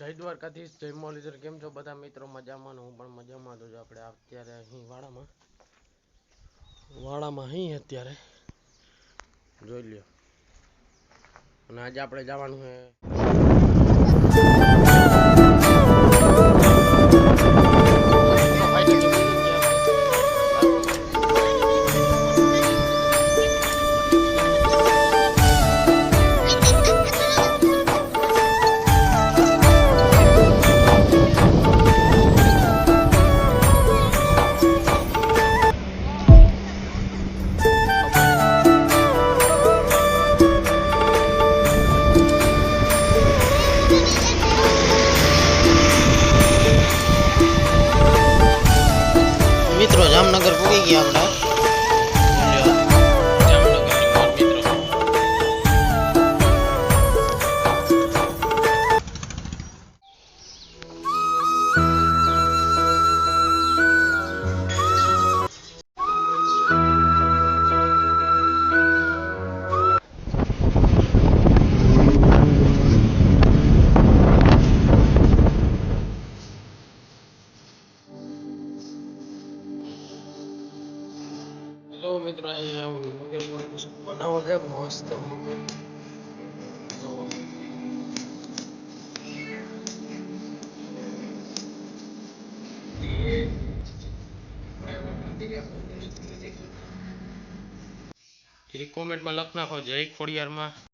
જય દ્વારકાધીશ, જય મોલીધર, કેમ છો બધા મિત્રો? મજામાં હું પણ મજામાં તો આપણે અત્યારે અહીં વાડામાં વાડામાં અહીં અત્યારે જોઈ લ્યો. અને આજે આપણે જવાનું છે नगर को गया बड़ा હેલો મિત્રો અહીંયા મગર બનાવો છે મસ્ત કોમેન્ટમાં લખ નાખો જય ખોડિયારમાં.